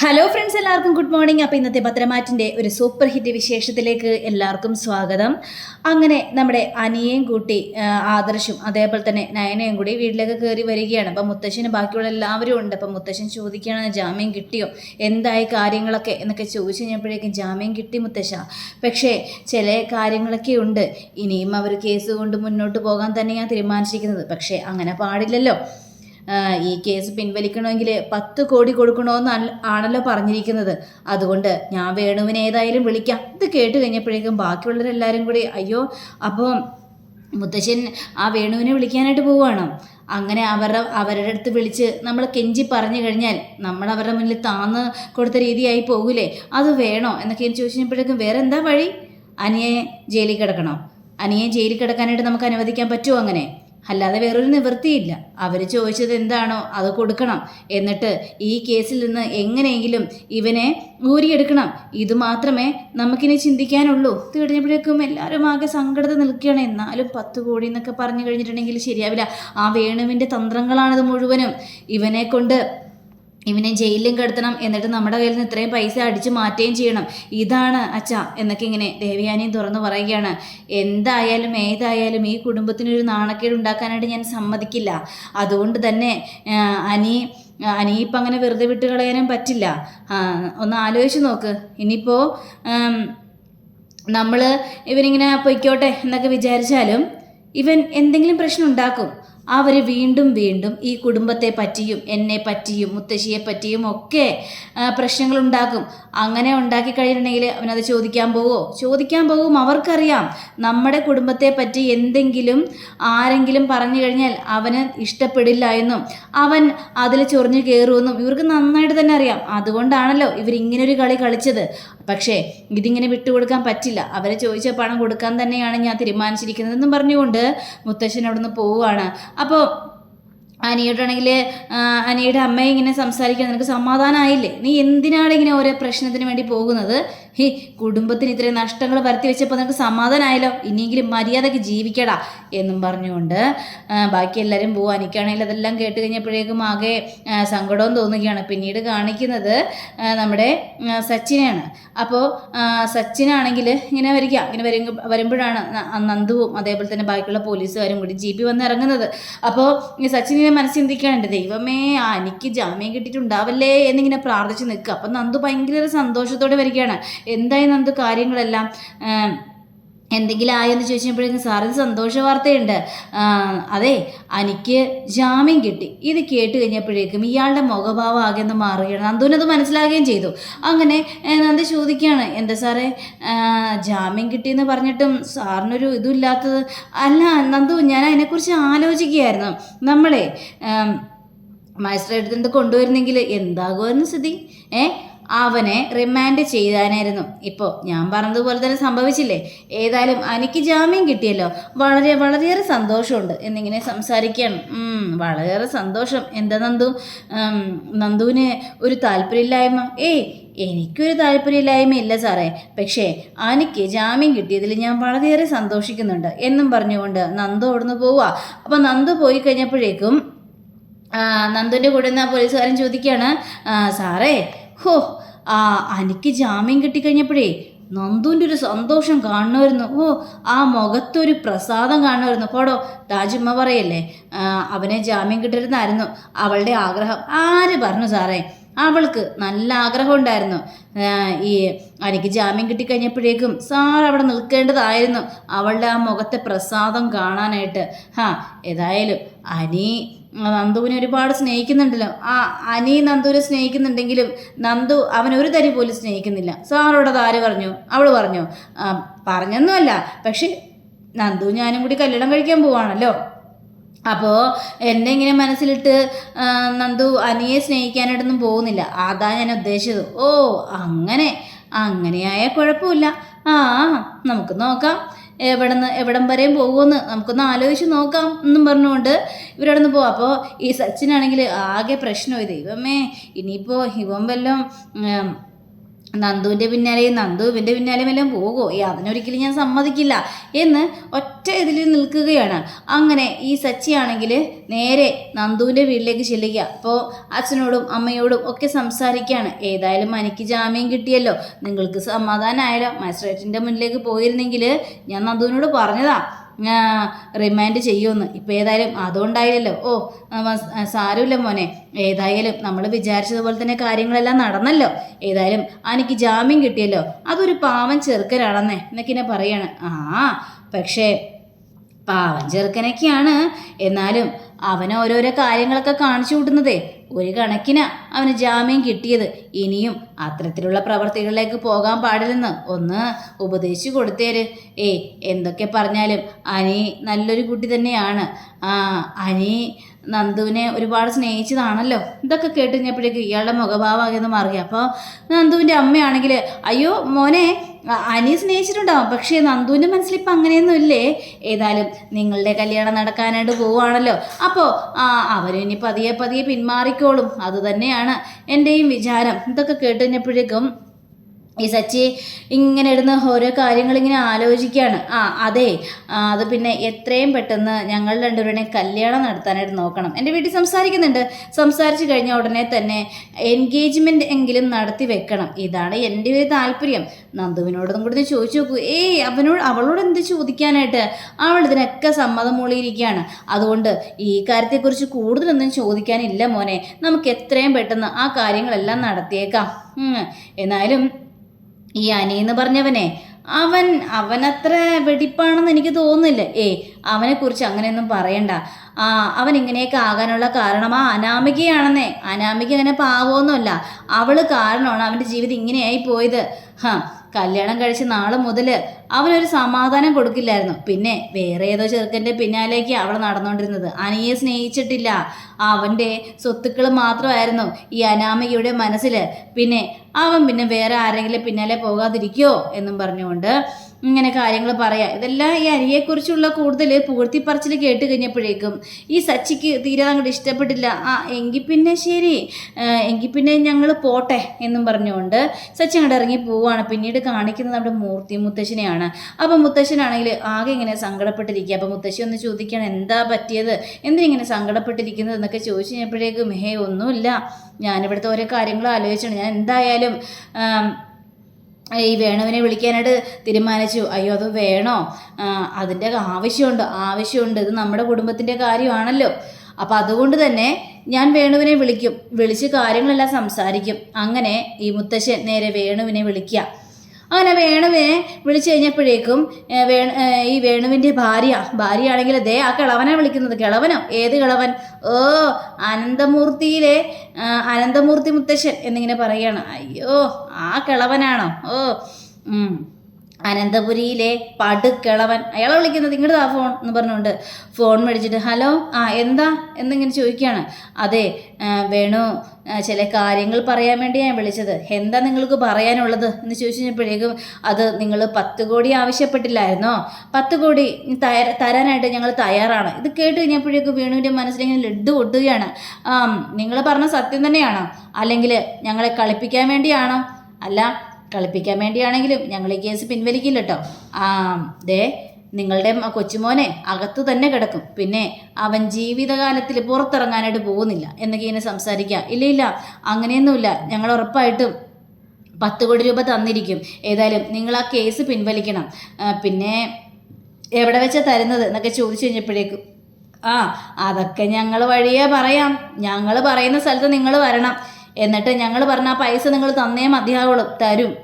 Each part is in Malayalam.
ഹലോ ഫ്രണ്ട്സ് എല്ലാവർക്കും ഗുഡ് മോർണിംഗ് അപ്പോൾ ഇന്നത്തെ പത്രമാറ്റിന്റെ ഒരു സൂപ്പർ ഹിറ്റ് വിശേഷത്തിലേക്ക് എല്ലാവർക്കും സ്വാഗതം. അങ്ങനെ നമ്മുടെ അനിയേയും കൂട്ടി ആദർശും അതേപോലെ തന്നെ നയനയും കൂടി വീട്ടിലേക്ക് കയറി വരികയാണ്. അപ്പം മുത്തശ്ശന് ബാക്കിയുള്ള എല്ലാവരും ഉണ്ട്. അപ്പം മുത്തശ്ശൻ ചോദിക്കുകയാണ് ജാമ്യം കിട്ടിയോ? എന്തായി കാര്യങ്ങളൊക്കെ എന്നൊക്കെ ചോദിച്ചു കഴിഞ്ഞപ്പോഴേക്കും ജാമ്യം കിട്ടി മുത്തശ്ശ. പക്ഷേ ചില കാര്യങ്ങളൊക്കെ ഉണ്ട്. ഇനിയും അവർ കേസ് കൊണ്ട് മുന്നോട്ട് പോകാൻ തന്നെയാണ് തീരുമാനിച്ചിരിക്കുന്നത്. പക്ഷേ അങ്ങനെ പാടില്ലല്ലോ. ഈ കേസ് പിൻവലിക്കണമെങ്കിൽ പത്ത് കോടി കൊടുക്കണമെന്ന് ആണല്ലോ പറഞ്ഞിരിക്കുന്നത്. അതുകൊണ്ട് ഞാൻ വേണുവിനെ ഏതായാലും വിളിക്കാം. ഇത് കേട്ട് കഴിഞ്ഞപ്പോഴേക്കും ബാക്കിയുള്ളവരെല്ലാവരും കൂടി അയ്യോ അപ്പോൾ മുത്തശ്ശൻ ആ വേണുവിനെ വിളിക്കാനായിട്ട് പോവുകയാണ്? അങ്ങനെ അവരുടെ അവരുടെ അടുത്ത് വിളിച്ച് നമ്മൾ കെഞ്ചി പറഞ്ഞു കഴിഞ്ഞാൽ നമ്മൾ അവരുടെ മുന്നിൽ താന്ന് കൊടുത്ത രീതിയായി പോകില്ലേ അത് വേണോ എന്നൊക്കെ ചോദിച്ചപ്പോഴേക്കും വേറെ എന്താ വഴി? അനിയെ ജയിലിൽ കിടക്കണോ? അനിയെ ജയിലിൽ കിടക്കാനായിട്ട് നമുക്ക് അനുവദിക്കാൻ പറ്റുമോ അങ്ങനെ? അല്ലാതെ വേറൊരു നിവൃത്തിയില്ല. അവർ ചോദിച്ചത് എന്താണോ അത് കൊടുക്കണം. എന്നിട്ട് ഈ കേസിൽ നിന്ന് എങ്ങനെയെങ്കിലും ഇവനെ ഊരിയെടുക്കണം. ഇത് മാത്രമേ നമുക്കിനി ചിന്തിക്കാനുള്ളൂ. ഇത് കഴിഞ്ഞപ്പോഴേക്കും എല്ലാവരും ആകെ സങ്കടത്തിൽ നിൽക്കുകയാണ്. എന്നാലും പത്ത് കോടി എന്നൊക്കെ പറഞ്ഞു കഴിഞ്ഞിട്ടുണ്ടെങ്കിൽ ശരിയാവില്ല. ആ വേണുവിന്റെ തന്ത്രങ്ങളാണിത് മുഴുവനും. ഇവനെ കൊണ്ട് ഇവനെ ജയിലിലും കിടത്തണം എന്നിട്ട് നമ്മുടെ കയ്യിൽ നിന്ന് ഇത്രയും പൈസ അടിച്ചു മാറ്റുകയും ചെയ്യണം. ഇതാണ് അച്ഛ എന്നൊക്കെ ഇങ്ങനെ ദേവയാനിയും തുറന്നു പറയുകയാണ്. എന്തായാലും ഏതായാലും ഈ കുടുംബത്തിനൊരു നാണക്കേട് ഉണ്ടാക്കാനായിട്ട് ഞാൻ സമ്മതിക്കില്ല. അതുകൊണ്ട് തന്നെ അനി അനി ഇപ്പം അങ്ങനെ വെറുതെ വിട്ട് കളയാനും പറ്റില്ല. ഒന്ന് ആലോചിച്ച് നോക്ക്. ഇനിയിപ്പോൾ നമ്മൾ ഇവനിങ്ങനെ പൊയ്ക്കോട്ടെ എന്നൊക്കെ വിചാരിച്ചാലും ഇവൻ എന്തെങ്കിലും പ്രശ്നം ഉണ്ടാക്കും. അവർ വീണ്ടും വീണ്ടും ഈ കുടുംബത്തെ പറ്റിയും എന്നെ പറ്റിയും മുത്തശ്ശിയെ പറ്റിയും ഒക്കെ പ്രശ്നങ്ങൾ ഉണ്ടാക്കും അങ്ങനെ ഉണ്ടാക്കി കഴിഞ്ഞിട്ടുണ്ടെങ്കിൽ അവനത് ചോദിക്കാൻ പോവോ? ചോദിക്കാൻ പോകും അവർക്കറിയാം നമ്മുടെ കുടുംബത്തെ പറ്റി എന്തെങ്കിലും ആരെങ്കിലും പറഞ്ഞു കഴിഞ്ഞാൽ അവന് ഇഷ്ടപ്പെടില്ല എന്നും അവൻ അതിൽ ചൊറിഞ്ഞു കയറുമെന്നും ഇവർക്ക് നന്നായിട്ട് തന്നെ അറിയാം. അതുകൊണ്ടാണല്ലോ ഇവരിങ്ങനൊരു കളി കളിച്ചത്. പക്ഷേ ഇതിങ്ങനെ വിട്ടുകൊടുക്കാൻ പറ്റില്ല. അവരെ ചോദിച്ച പണം കൊടുക്കാൻ തന്നെയാണ് ഞാൻ തീരുമാനിച്ചിരിക്കുന്നതെന്നും പറഞ്ഞുകൊണ്ട് മുത്തശ്ശൻ അവിടുന്ന് പോവുകയാണ്. അപ്പോൾ അനിയോട്ടാണെങ്കിൽ അനിയുടെ അമ്മയെ ഇങ്ങനെ സംസാരിക്കാൻ നിനക്ക് സമാധാനമായില്ലേ നീ എന്തിനാണ് ഇങ്ങനെ ഓരോ പ്രശ്നത്തിന് വേണ്ടി പോകുന്നത്? ഹേ കുടുംബത്തിന് ഇത്രയും നഷ്ടങ്ങൾ വരുത്തി വെച്ചപ്പോൾ നിനക്ക് സമാധാനമായല്ലോ ഇനിയെങ്കിലും മര്യാദയ്ക്ക് ജീവിക്കടാ എന്നും പറഞ്ഞുകൊണ്ട് ബാക്കി എല്ലാവരും പോവും. എനിക്കാണെങ്കിൽ അതെല്ലാം കേട്ട് കഴിഞ്ഞപ്പോഴേക്കും ആകെ സങ്കടവും തോന്നുകയാണ്. പിന്നീട് കാണിക്കുന്നത് നമ്മുടെ സച്ചിനെയാണ്. അപ്പോൾ സച്ചിനാണെങ്കിൽ ഇങ്ങനെ വരിക. ഇങ്ങനെ വരും വരുമ്പോഴാണ് നന്ദുവും അതേപോലെ തന്നെ ബാക്കിയുള്ള പോലീസുകാരും കൂടി ജീപ്പി വന്ന് ഇറങ്ങുന്നത്. അപ്പോൾ ഈ ചിന്തിക്കുകയാണ് ദൈവമേ ആ എനിക്ക് ജാമ്യം കിട്ടിയിട്ടുണ്ടാവല്ലേ എന്നിങ്ങനെ പ്രാർത്ഥിച്ച് നിൽക്കുക. അപ്പം നന്ദു ഭയങ്കര സന്തോഷത്തോടെ വരികയാണ്. എന്തായി നന്ദു കാര്യങ്ങളെല്ലാം? എന്തെങ്കിലും ആയെന്ന് ചോദിച്ചപ്പോഴേക്കും സാറിന് സന്തോഷ വാർത്തയുണ്ട്. അതെ എനിക്ക് ജാമ്യം കിട്ടി. ഇത് കേട്ട് കഴിഞ്ഞപ്പോഴേക്കും ഇയാളുടെ മുഖഭാവം ആകെ ഒന്ന് മാറുകയാണ്. നന്ദുവിനത് മനസ്സിലാകുകയും ചെയ്തു. അങ്ങനെ നന്ദി ചോദിക്കുകയാണ്. എന്താ സാറേ ജാമ്യം കിട്ടിയെന്ന് പറഞ്ഞിട്ടും സാറിനൊരു ഇതുമില്ലാത്തത് അല്ല നന്ദു ഞാൻ അതിനെക്കുറിച്ച് ആലോചിക്കുകയായിരുന്നു. നമ്മളെ മജിസ്ട്രേറ്റ് കൊണ്ടുവരുന്നെങ്കിൽ എന്താകുമായിരുന്നു സ്ഥിതി? ഏ അവനെ റിമാൻഡ് ചെയ്താനായിരുന്നു. ഇപ്പോൾ ഞാൻ പറഞ്ഞതുപോലെ തന്നെ സംഭവിച്ചില്ലേ? ഏതായാലും എനിക്ക് ജാമ്യം കിട്ടിയല്ലോ. വളരെ വളരെയേറെ സന്തോഷമുണ്ട് എന്നിങ്ങനെ സംസാരിക്കുകയാണ് വളരെയേറെ സന്തോഷം. എന്താ നന്ദു? നന്ദുവിന് ഒരു താല്പര്യമില്ലായ്മ. ഏയ് എനിക്കൊരു താല്പര്യമില്ലായ്മ ഇല്ല സാറേ. പക്ഷേ എനിക്ക് ജാമ്യം കിട്ടിയതിൽ ഞാൻ വളരെയേറെ സന്തോഷിക്കുന്നുണ്ട് എന്നും പറഞ്ഞുകൊണ്ട് നന്ദു അവിടുന്ന് പോവുക അപ്പോൾ നന്ദു പോയി കഴിഞ്ഞപ്പോഴേക്കും നന്ദുവിന്റെ കൂടെ നിന്ന് പോലീസുകാരൻ ചോദിക്കുകയാണ് സാറേ ഹോ ആ എനിക്ക് ജാമ്യം കിട്ടിക്കഴിഞ്ഞപ്പോഴേ നന്ദുവിന്റെ ഒരു സന്തോഷം കാണുമായിരുന്നു ഓ ആ മുഖത്തൊരു പ്രസാദം കാണുമായിരുന്നു പോടോ രാജുമ്മ പറയല്ലേ അവനെ ജാമ്യം കിട്ടരുന്നായിരുന്നു അവളുടെ ആഗ്രഹം. ആര് പറഞ്ഞു സാറേ? അവൾക്ക് നല്ല ആഗ്രഹം ഉണ്ടായിരുന്നു. ഈ എനിക്ക് ജാമ്യം കിട്ടിക്കഴിഞ്ഞപ്പോഴേക്കും സാർ അവിടെ നിൽക്കേണ്ടതായിരുന്നു. അവളുടെ ആ മുഖത്തെ പ്രസാദം കാണാനായിട്ട്. ഹാ ഏതായാലും അനി നന്ദുവിനെ ഒരുപാട് സ്നേഹിക്കുന്നുണ്ടല്ലോ. ആ അനി നന്ദുവിനെ സ്നേഹിക്കുന്നുണ്ടെങ്കിലും നന്ദു അവൻ ഒരു തരി പോലും സ്നേഹിക്കുന്നില്ല. സാറോടത് ആര് പറഞ്ഞു? അവൾ പറഞ്ഞു. പറഞ്ഞൊന്നുമല്ല. പക്ഷെ നന്ദു ഞാനും കൂടി കല്യാണം കഴിക്കാൻ പോവാണല്ലോ. അപ്പോൾ എന്നെ ഇങ്ങനെ മനസ്സിലിട്ട് നന്ദു അനിയെ സ്നേഹിക്കാനായിട്ടൊന്നും പോകുന്നില്ല. അതാ ഞാൻ ഉദ്ദേശിച്ചത്. ഓ അങ്ങനെ. അങ്ങനെയായ കുഴപ്പമില്ല. ആ നമുക്ക് നോക്കാം. എവിടെ നിന്ന് എവിടം വരെയും പോകുമെന്ന് നമുക്കൊന്ന് ആലോചിച്ച് നോക്കാം എന്നും പറഞ്ഞുകൊണ്ട് ഇവരവിടെ നിന്ന് പോകും അപ്പോൾ ഈ സച്ചിനാണെങ്കിൽ ആകെ പ്രശ്നമായി. ദൈവമേ ഇനിയിപ്പോൾ ഇവൻ വല്ലതും നന്ദുവിന്റെ പിന്നാലെയും നന്ദു ഇവന്റെ പിന്നാലെയും എല്ലാം പോകുമോ ഏ അതിനൊരിക്കലും ഞാൻ സമ്മതിക്കില്ല എന്ന് ഒറ്റ ഇതിൽ നിൽക്കുകയാണ്. അങ്ങനെ ഈ സച്ചിയാണെങ്കിൽ നേരെ നന്ദുവിന്റെ വീട്ടിലേക്ക് ചെല്ലുക. അപ്പോൾ അച്ഛനോടും അമ്മയോടും ഒക്കെ സംസാരിക്കുകയാണ്. ഏതായാലും എനിക്ക് ജാമ്യം കിട്ടിയല്ലോ. നിങ്ങൾക്ക് സമാധാനമായാലോ മജിസ്ട്രേറ്റിന്റെ മുന്നിലേക്ക് പോയിരുന്നെങ്കിൽ ഞാൻ നന്ദുവിനോട് പറഞ്ഞതാ. റിമൈൻഡ് ചെയ്യുമെന്ന്. ഇപ്പം ഏതായാലും അതുകൊണ്ടായില്ലല്ലോ. ഓ സാരമില്ല മോനെ. ഏതായാലും നമ്മൾ വിചാരിച്ചതുപോലെ തന്നെ കാര്യങ്ങളെല്ലാം നടന്നല്ലോ. ഏതായാലും എനിക്ക് ജാമ്യം കിട്ടിയല്ലോ. അതൊരു പാവൻ ചെറുക്കനാണെന്നേ. എന്നൊക്കെ ഇങ്ങനെ പറയാണ്. ആ പക്ഷേ പാവൻ ചെറുക്കനൊക്കെയാണ്. എന്നാലും അവൻ ഓരോരോ കാര്യങ്ങളൊക്കെ കാണിച്ചു കൂട്ടുന്നതേ. ഒരു കണക്കിന് അവന് ജാമ്യം കിട്ടിയത്. ഇനിയും അത്തരത്തിലുള്ള പ്രവർത്തികളിലേക്ക് പോകാൻ പാടില്ലെന്ന് ഒന്ന് ഉപദേശിച്ചു കൊടുത്തേര്. ഏ എന്തൊക്കെ പറഞ്ഞാലും അനി നല്ലൊരു കുട്ടി തന്നെയാണ്. ആ അനി നന്ദുവിനെ ഒരുപാട് സ്നേഹിച്ചതാണല്ലോ. ഇതൊക്കെ കേട്ട് കഴിഞ്ഞപ്പോഴേക്കും ഇയാളുടെ മുഖഭാവം മുഖഭാവമാകുന്ന മാറി അപ്പോൾ നന്ദുവിന്റെ അമ്മയാണെങ്കിൽ അയ്യോ മോനെ അനി സ്നേഹിച്ചിട്ടുണ്ടാവും. പക്ഷേ നന്ദുവിന്റെ മനസ്സിൽ ഇപ്പം അങ്ങനെയൊന്നും ഇല്ലേ? ഏതായാലും നിങ്ങളുടെ കല്യാണം നടക്കാനായിട്ട് പോവുകയാണല്ലോ. അപ്പോൾ അവരും ഇനി പതിയെ പതിയെ പിന്മാറിക്കോളും. അതുതന്നെയാണ് എന്റെയും വിചാരം. ഇതൊക്കെ കേട്ട് കഴിഞ്ഞപ്പോഴേക്കും ഈ സച്ചി ഇങ്ങനെ ഇടുന്ന ഓരോ കാര്യങ്ങൾ ഇങ്ങനെ ആലോചിക്കുകയാണ്. ആ അതെ അത് പിന്നെ എത്രയും പെട്ടെന്ന് ഞങ്ങൾ രണ്ടുപേരുടെയും കല്യാണം നടത്താനായിട്ട് നോക്കണം. എന്റെ വീട്ടിൽ സംസാരിക്കുന്നുണ്ട്. സംസാരിച്ച് കഴിഞ്ഞ ഉടനെ തന്നെ എൻഗേജ്മെന്റ് എങ്കിലും നടത്തി വെക്കണം. ഇതാണ് എന്റെ ഒരു താല്പര്യം. നന്ദുവിനോടൊന്നും കൂടി ചോദിച്ചു നോക്കൂ. ഏയ് അവനോട് അവളോട് എന്ത് ചോദിക്കാനായിട്ട്? അവൾ ഇതിനൊക്കെ സമ്മതം മൂളിയിരിക്കുകയാണ്. അതുകൊണ്ട് ഈ കാര്യത്തെക്കുറിച്ച് കൂടുതലൊന്നും ചോദിക്കാനില്ല മോനെ. നമുക്ക് എത്രയും പെട്ടെന്ന് ആ കാര്യങ്ങളെല്ലാം നടത്തിയേക്കാം. എന്നാലും ഈ അനിയെന്ന് പറഞ്ഞവനെ. അവൻ അവനത്ര വെടിപ്പാണെന്ന് എനിക്ക് തോന്നുന്നില്ല. ഏ അവനെക്കുറിച്ച് അങ്ങനെയൊന്നും പറയണ്ട. ആ അവൻ ഇങ്ങനെയൊക്കെ ആകാനുള്ള കാരണം ആ അനാമികയാണെന്നേ. അനാമിക അങ്ങനെ പാവമൊന്നുമല്ല. അവൾ കാരണമാണ് അവന്റെ ജീവിതം ഇങ്ങനെയായി പോയത്. ഹാ കല്യാണം കഴിച്ച നാളെ മുതൽ അവനൊരു സമാധാനം കൊടുക്കില്ലായിരുന്നു. പിന്നെ വേറെ ഏതോ ചെറുക്കന്റെ പിന്നാലേക്ക് അവൾ നടന്നുകൊണ്ടിരുന്നത് അനിയെ സ്നേഹിച്ചിട്ടില്ല. അവന്റെ സ്വത്തുക്കൾ മാത്രമായിരുന്നു ഈ അനാമികയുടെ മനസ്സിൽ പിന്നെ അവൻ പിന്നെ വേറെ ആരെങ്കിലും പിന്നാലെ പോകാതിരിക്കുമോ എന്നും പറഞ്ഞുകൊണ്ട് ഇങ്ങനെ കാര്യങ്ങൾ പറയാം. ഇതെല്ലാം ഈ അരിയെക്കുറിച്ചുള്ള കൂടുതൽ പൂഴ്ത്തിപ്പറച്ചിൽ കേട്ട് കഴിഞ്ഞപ്പോഴേക്കും ഈ സച്ചിക്ക് തീരെ അങ്ങോട്ട് ഇഷ്ടപ്പെട്ടില്ല. ആ എങ്കിൽ പിന്നെ ശരി. എങ്കിൽ പിന്നെ ഞങ്ങൾ പോട്ടെ എന്നും പറഞ്ഞുകൊണ്ട് സച്ചി അങ്ങോട്ട് ഇറങ്ങി പോവുകയാണ് പിന്നീട് കാണിക്കുന്നത് നമ്മുടെ മൂർത്തി മുത്തശ്ശനെയാണ്. അപ്പം മുത്തശ്ശനാണെങ്കിൽ ആകെ ഇങ്ങനെ സങ്കടപ്പെട്ടിരിക്കുക അപ്പം മുത്തശ്ശി ഒന്ന് ചോദിക്കുകയാണ് എന്താ പറ്റിയത്? എന്തിനിങ്ങനെ സങ്കടപ്പെട്ടിരിക്കുന്നത് എന്നൊക്കെ ചോദിച്ചു കഴിഞ്ഞപ്പോഴേക്കും ഹേ ഒന്നുമില്ല. ഞാനിവിടുത്തെ ഓരോ കാര്യങ്ങൾ ആലോചിച്ചാണ് ഞാൻ എന്തായാലും ഈ വേണുവിനെ വിളിക്കാനായിട്ട് തീരുമാനിച്ചു. അയ്യോ അത് വേണോ? അതിന്റെ ആവശ്യമുണ്ട്. ആവശ്യമുണ്ട്. ഇത് നമ്മുടെ കുടുംബത്തിന്റെ കാര്യമാണല്ലോ. അപ്പോൾ അതുകൊണ്ട് തന്നെ ഞാൻ വേണുവിനെ വിളിക്കും. വിളിച്ച് കാര്യങ്ങളെല്ലാം സംസാരിക്കും. അങ്ങനെ ഈ മുത്തശ്ശൻ നേരെ വേണുവിനെ വിളിക്കുക. അങ്ങനെ വേണുവിനെ വിളിച്ചു കഴിഞ്ഞപ്പോഴേക്കും വേണു ഈ വേണുവിന്റെ ഭാര്യ ഭാര്യയാണെങ്കിൽ ദേ ആ കിളവനെ വിളിക്കുന്നത്. കിളവനോ? ഏത് കിളവൻ? ഓ അനന്തമൂർത്തിയിലെ അനന്തമൂർത്തി മുത്തശ്ശൻ എന്നിങ്ങനെ പറയുകയാണ്. അയ്യോ ആ കിളവനാണോ? ഓ. അനന്തപുരിയിലെ പടുക്കിളവൻ. അയാളെ വിളിക്കുന്നത് ഇങ്ങോട്ട് ആ ഫോൺ എന്ന് പറഞ്ഞുകൊണ്ട് ഫോൺ മേടിച്ചിട്ട് ഹലോ ആ എന്താ? എന്നിങ്ങനെ ചോദിക്കുകയാണ്. അതെ വേണു ചില കാര്യങ്ങൾ പറയാൻ വേണ്ടി ഞാൻ വിളിച്ചത്. എന്താ നിങ്ങൾക്ക് പറയാനുള്ളത്? എന്ന് ചോദിച്ചു കഴിഞ്ഞപ്പോഴേക്കും അത് നിങ്ങൾ പത്ത് കോടി ആവശ്യപ്പെട്ടില്ലായിരുന്നോ? പത്ത് കോടി തരാനായിട്ട് ഞങ്ങൾ തയ്യാറാണ്. ഇത് കേട്ട് കഴിഞ്ഞപ്പോഴേക്കും വേണുവിന്റെ മനസ്സിലിങ്ങനെ ലഡ്ഡു പൊട്ടുകയാണ്. നിങ്ങൾ പറഞ്ഞ സത്യം തന്നെയാണോ? അല്ലെങ്കിൽ ഞങ്ങളെ കളിപ്പിക്കാൻ വേണ്ടിയാണോ? അല്ല കളിപ്പിക്കാൻ വേണ്ടിയാണെങ്കിലും ഞങ്ങൾ ഈ കേസ് പിൻവലിക്കില്ല കേട്ടോ ആ ദേ നിങ്ങളുടെ കൊച്ചുമോനെ അകത്തു തന്നെ കിടക്കും. പിന്നെ അവൻ ജീവിതകാലത്തിൽ പുറത്തിറങ്ങാനായിട്ട് പോകുന്നില്ല എന്നൊക്കെ ഇങ്ങനെ സംസാരിക്കുക. ഇല്ല ഇല്ല അങ്ങനെയൊന്നുമില്ല. ഞങ്ങൾ ഉറപ്പായിട്ടും പത്ത് കോടി രൂപ തന്നിരിക്കും. ഏതായാലും നിങ്ങൾ ആ കേസ് പിൻവലിക്കണം. പിന്നെ എവിടെ വെച്ചാൽ തരുന്നത് എന്നൊക്കെ ചോദിച്ചു കഴിഞ്ഞപ്പോഴേക്കും ആ അതൊക്കെ ഞങ്ങൾ വഴിയേ പറയാം. ഞങ്ങൾ പറയുന്ന സ്ഥലത്ത് നിങ്ങൾ വരണം. എന്നിട്ട് ഞങ്ങൾ പറഞ്ഞ ആ പൈസ നിങ്ങൾ തന്നേ മതിയാവുള്ളൂ തരും.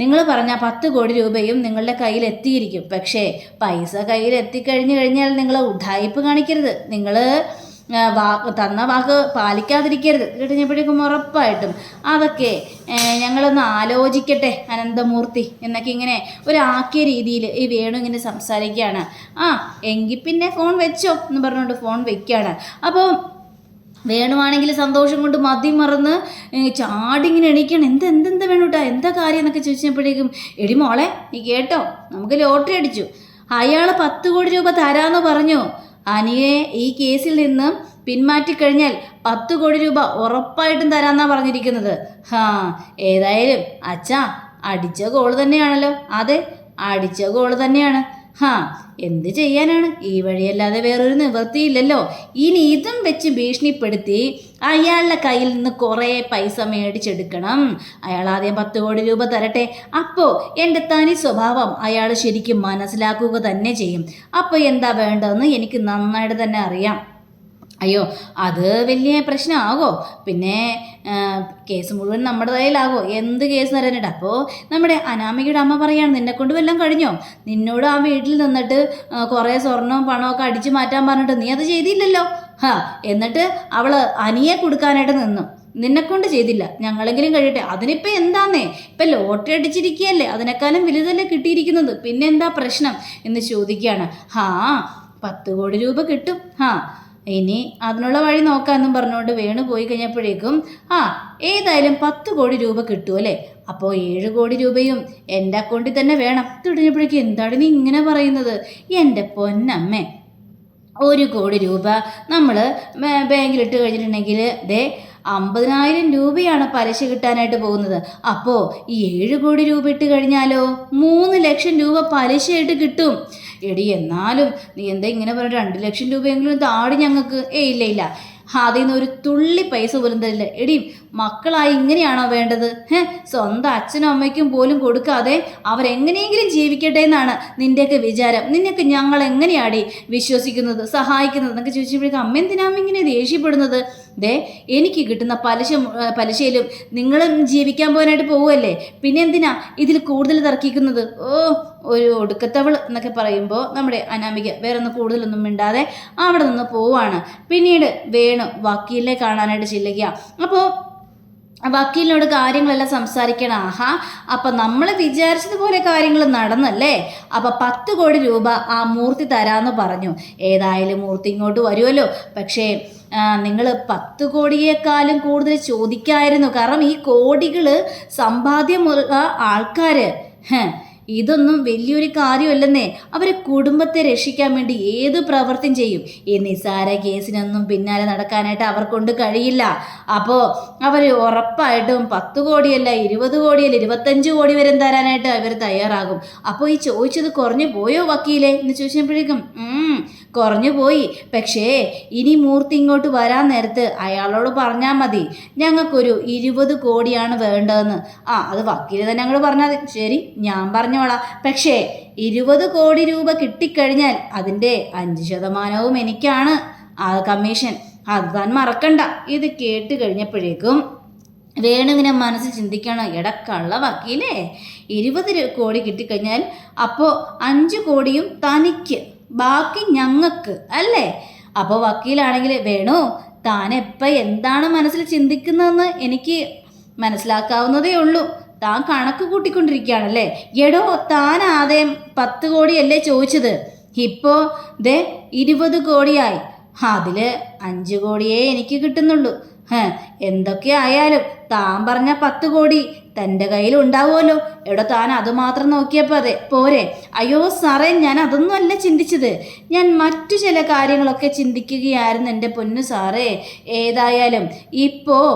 നിങ്ങൾ പറഞ്ഞ പത്ത് കോടി രൂപയും നിങ്ങളുടെ കയ്യിൽ എത്തിയിരിക്കും. പക്ഷേ പൈസ കയ്യിൽ എത്തിക്കഴിഞ്ഞു കഴിഞ്ഞാൽ നിങ്ങൾ ഉഡായിപ്പ് കാണിക്കരുത്. നിങ്ങൾ വാ തന്ന വാക്ക് പാലിക്കാതിരിക്കരുത്. കഴിഞ്ഞപ്പോഴേക്കും ഉറപ്പായിട്ടും അതൊക്കെ ഞങ്ങളൊന്ന് ആലോചിക്കട്ടെ അനന്തമൂർത്തി എന്നൊക്കെ ഇങ്ങനെ ഒരു ആക്കിയ രീതിയിൽ ഈ വേണു ഇങ്ങനെ സംസാരിക്കുകയാണ്. ആ എങ്കിൽ പിന്നെ ഫോൺ വെച്ചോ എന്ന് പറഞ്ഞുകൊണ്ട് ഫോൺ വെക്കുകയാണ്. അപ്പോൾ വേണുവാണെങ്കിൽ സന്തോഷം കൊണ്ട് മതി മറന്ന് ചാടിങ്ങനെ എണീക്കണം. എന്ത് എന്തെന്ത് വേണുട്ടാ എന്താ കാര്യം എന്നൊക്കെ ചോദിച്ചപ്പോഴേക്കും എടി മോളെ നീ കേട്ടോ നമുക്ക് ലോട്ടറി അടിച്ചു. അയാൾ പത്ത് കോടി രൂപ തരാമെന്ന് പറഞ്ഞു. അനിയെ ഈ കേസിൽ നിന്ന് പിന്മാറ്റിക്കഴിഞ്ഞാൽ പത്ത് കോടി രൂപ ഉറപ്പായിട്ടും തരാമെന്നാണ് പറഞ്ഞിരിക്കുന്നത്. ഹാ ഏതായാലും അച്ഛാ അടിച്ച ഗോൾ തന്നെയാണല്ലോ. അതെ അടിച്ച ഗോൾ തന്നെയാണ്. ഹാ എന്ത് ചെയ്യാനാണ്? ഈ വഴിയല്ലാതെ വേറൊരു നിവൃത്തിയില്ലല്ലോ. ഇനി ഇതും വെച്ച് ഭീഷണിപ്പെടുത്തി അയാളുടെ കയ്യിൽ നിന്ന് കുറേ പൈസ മേടിച്ചെടുക്കണം. അയാൾ ആദ്യം പത്ത് കോടി രൂപ തരട്ടെ. അപ്പോൾ എന്റെ തനി സ്വഭാവം അയാൾ ശരിക്കും മനസ്സിലാക്കുക തന്നെ ചെയ്യും. അപ്പോൾ എന്താ വേണ്ടതെന്ന് എനിക്ക് നന്നായിട്ട് തന്നെ അറിയാം. അയ്യോ അത് വലിയ പ്രശ്നമാകോ? പിന്നെ കേസ് മുഴുവൻ നമ്മുടെ കയ്യിലാകോ എന്ത് കേസ് തരാനിട്ട് അപ്പോൾ നമ്മുടെ അനാമികയുടെ അമ്മ പറയാണ് നിന്നെ കൊണ്ട് വല്ലതും കഴിഞ്ഞോ? നിന്നോട് ആ വീട്ടിൽ നിന്നിട്ട് കുറേ സ്വർണവും പണവും ഒക്കെ അടിച്ചു മാറ്റാൻ പറഞ്ഞിട്ട് നീ അത് ചെയ്തില്ലല്ലോ? ഹാ എന്നിട്ട് അവൾ അനിയെ കൊടുക്കാനായിട്ട് നിന്നു. നിന്നെ കൊണ്ട് ചെയ്തില്ല. ഞങ്ങളെങ്കിലും കഴിയട്ടെ. അതിനിപ്പോൾ എന്താന്നേ? ഇപ്പം ലോട്ടറി അടിച്ചിരിക്കുകയല്ലേ. അതിനേക്കാളും വലുതല്ലേ കിട്ടിയിരിക്കുന്നത്. പിന്നെ എന്താ പ്രശ്നം? എന്ന് ചോദിക്കുകയാണ്. ഹാ പത്ത് കോടി രൂപ കിട്ടും. ഹാ ഇനി അതിനുള്ള വഴി നോക്കാമെന്നും പറഞ്ഞുകൊണ്ട് വേണു പോയി കഴിഞ്ഞപ്പോഴേക്കും ആ ഏതായാലും പത്ത് കോടി രൂപ കിട്ടും അല്ലേ? അപ്പോൾ ഏഴ് കോടി രൂപയും എന്റെ അക്കൗണ്ടിൽ തന്നെ വേണം. തുടങ്ങിയപ്പോഴേക്കും എന്താണ് നീ ഇങ്ങനെ പറയുന്നത്? എന്റെ പൊന്നമ്മേ ഒരു കോടി രൂപ നമ്മൾ ബാങ്കിലിട്ട് കഴിഞ്ഞിട്ടുണ്ടെങ്കിൽ ദേ അമ്പതിനായിരം രൂപയാണ് പലിശ കിട്ടാനായിട്ട് പോകുന്നത്. അപ്പോൾ ഈ ഏഴ് കോടി രൂപ ഇട്ട് കഴിഞ്ഞാലോ? മൂന്ന് ലക്ഷം രൂപ പലിശയായിട്ട് കിട്ടും. എടി എന്നാലും നീ എന്താ ഇങ്ങനെ പറഞ്ഞ രണ്ട് ലക്ഷം രൂപയെങ്കിലും താടി ഞങ്ങൾക്ക്? ഏ ഇല്ല ഇല്ല. അതിൽ നിന്ന് ഒരു തുള്ളി പൈസ പോലും തരില്ല. എടി മക്കളായി ഇങ്ങനെയാണോ വേണ്ടത്? സ്വന്തം അച്ഛനും അമ്മയ്ക്കും പോലും കൊടുക്കാതെ അവരെങ്ങനെയെങ്കിലും ജീവിക്കട്ടെ എന്നാണ് നിന്റെയൊക്കെ വിചാരം. നിന്നെയൊക്കെ ഞങ്ങൾ എങ്ങനെയാടി വിശ്വസിക്കുന്നത് സഹായിക്കുന്നത് എന്നൊക്കെ ചോദിച്ചപ്പോഴേക്കും അമ്മ എന്തിനാ അമ്മ ഇങ്ങനെ ദേഷ്യപ്പെടുന്നത്? ദേ എനിക്ക് കിട്ടുന്ന പലിശ പലിശയിലും നിങ്ങളും ജീവിക്കാൻ പോകാനായിട്ട് പോവുമല്ലേ പിന്നെ എന്തിനാ ഇതിൽ കൂടുതൽ തർക്കിക്കുന്നത്? ഓ ഒരു ഒടുക്കത്തവൾ എന്നൊക്കെ പറയുമ്പോൾ നമ്മുടെ അനാമിക വേറെ കൂടുതലൊന്നും മിണ്ടാതെ അവിടെ നിന്ന് പോവാണ് പിന്നീട് വേണു വക്കീലിനെ കാണാനായിട്ട് ചെല്ലുക അപ്പോൾ വക്കീലിനോട് കാര്യങ്ങളെല്ലാം സംസാരിക്കണം. ആഹാ അപ്പം നമ്മൾ വിചാരിച്ചതുപോലെ കാര്യങ്ങൾ നടന്നല്ലേ? അപ്പം പത്ത് കോടി രൂപ ആ മൂർത്തി തരാമെന്ന് പറഞ്ഞു. ഏതായാലും മൂർത്തി ഇങ്ങോട്ട് വരുമല്ലോ പക്ഷേ നിങ്ങൾ പത്ത് കോടിയേക്കാളും കൂടുതൽ ചോദിക്കായിരുന്നു. കാരണം ഈ കോടികൾ സമ്പാദ്യമുള്ള ആൾക്കാർ ഇതൊന്നും വലിയൊരു കാര്യമല്ലെന്നേ. അവരെ കുടുംബത്തെ രക്ഷിക്കാൻ വേണ്ടി ഏത് പ്രവൃത്തിയും ചെയ്യും. ഈ നിസാര കേസിനൊന്നും പിന്നാലെ നടക്കാനായിട്ട് അവർക്കൊണ്ട് കഴിയില്ല. അപ്പോൾ അവർ ഉറപ്പായിട്ടും പത്ത് കോടിയല്ല ഇരുപത് കോടിയല്ല ഇരുപത്തഞ്ച് കോടി വരെ തരാനായിട്ട് അവർ തയ്യാറാകും. അപ്പോൾ ഈ ചോദിച്ചത് കുറഞ്ഞു പോയോ വക്കീലെ എന്ന് ചോദിച്ചപ്പോഴേക്കും "ഉം, കുറഞ്ഞു പോയി. പക്ഷേ ഇനി മൂർത്തി ഇങ്ങോട്ട് വരാൻ നേരത്ത് അയാളോട് പറഞ്ഞാൽ മതി. ഞങ്ങൾക്കൊരു ഇരുപത് കോടിയാണ് വേണ്ടതെന്ന്. ആ അത് വക്കീൽ തന്നെ ഞങ്ങൾ പറഞ്ഞാൽ മതി. ശരി ഞാൻ പറഞ്ഞോളാം. പക്ഷേ ഇരുപത് കോടി രൂപ കിട്ടിക്കഴിഞ്ഞാൽ അതിന്റെ അഞ്ച് ശതമാനവും എനിക്കാണ്. ആ കമ്മീഷൻ. അത് താൻ മറക്കണ്ട. ഇത് കേട്ട് കഴിഞ്ഞപ്പോഴേക്കും വേണുവിനെ മനസ്സിൽ ചിന്തിക്കണം. എടാ വക്കീലേ. ഇരുപത് കോടി കിട്ടിക്കഴിഞ്ഞാൽ അപ്പോൾ അഞ്ച് കോടിയും തനിക്ക്. ബാക്കി ഞങ്ങൾക്ക് അല്ലേ? അപ്പോൾ വക്കീലാണെങ്കിൽ വേണു താൻ എപ്പോൾ എന്താണ് മനസ്സിൽ ചിന്തിക്കുന്നതെന്ന് എനിക്ക് മനസ്സിലാക്കാവുന്നതേ ഉള്ളൂ. താൻ കണക്ക് കൂട്ടിക്കൊണ്ടിരിക്കുകയാണല്ലേ? എടോ താൻ ആദ്യം പത്ത് കോടിയല്ലേ ചോദിച്ചത്? ഇപ്പോൾ ദേ ഇരുപത് കോടിയായി. അതിൽ അഞ്ച് കോടിയേ എനിക്ക് കിട്ടുന്നുള്ളൂ. ഹ, എന്തൊക്കെ ആയാലും താൻ പറഞ്ഞ പത്ത് കോടി തന്റെ കയ്യിൽ ഉണ്ടാവുമല്ലോ. എവിടെ താൻ അതുമാത്രം നോക്കിയപ്പോൾ അതെ പോരെ. അയ്യോ സാറേ ഞാൻ അതൊന്നും അല്ല ചിന്തിച്ചത്. ഞാൻ മറ്റു ചില കാര്യങ്ങളൊക്കെ ചിന്തിക്കുകയായിരുന്നു എന്റെ പൊന്നു സാറേ. ഏതായാലും ഇപ്പോൾ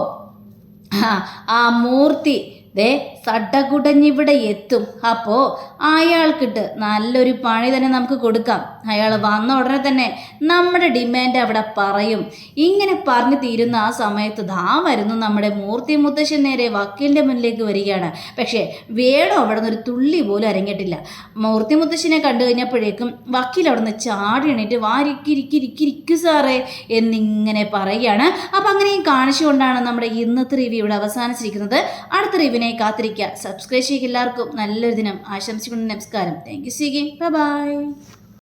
ആ മൂർത്തി ദേ സട്ടക്കുടഞ്ഞിവിടെ എത്തും. അപ്പോൾ അയാൾക്കിട്ട് നല്ലൊരു പണി തന്നെ നമുക്ക് കൊടുക്കാം. അയാൾ വന്ന ഉടനെ തന്നെ നമ്മുടെ ഡിമാൻഡ് അവിടെ പറയും. ഇങ്ങനെ പറഞ്ഞു തീരുന്ന ആ സമയത്ത് ധാ വരുന്നു നമ്മുടെ മൂർത്തി മുത്തശ്ശൻ നേരെ വക്കീലിന്റെ മുന്നിലേക്ക് വരികയാണ്. പക്ഷേ വേണോ അവിടെ നിന്ന് ഒരു തുള്ളി പോലും അരങ്ങിട്ടില്ല മൂർത്തി മുത്തശ്ശനെ കണ്ടു കഴിഞ്ഞപ്പോഴേക്കും വക്കീൽ അവിടെ നിന്ന് ചാടി എണീറ്റ് വാരിക്കിരിക്കിരിക്കിരിക്കു സാറേ എന്നിങ്ങനെ പറയുകയാണ്. അപ്പം അങ്ങനെയും കാണിച്ചുകൊണ്ടാണ് നമ്മുടെ ഇന്നത്തെ റിവ്യൂ ഇവിടെ അവസാനിച്ചിരിക്കുന്നത്. അടുത്ത റിവ്യൂവിനെ കാത്തിരിക്കുക സബ്സ്ക്രൈബ് ചെയ്യുക. എല്ലാവർക്കും നല്ലൊരു ദിനം. ആശംസിക്കുന്നു. നമസ്കാരം. Thank you സീഗി by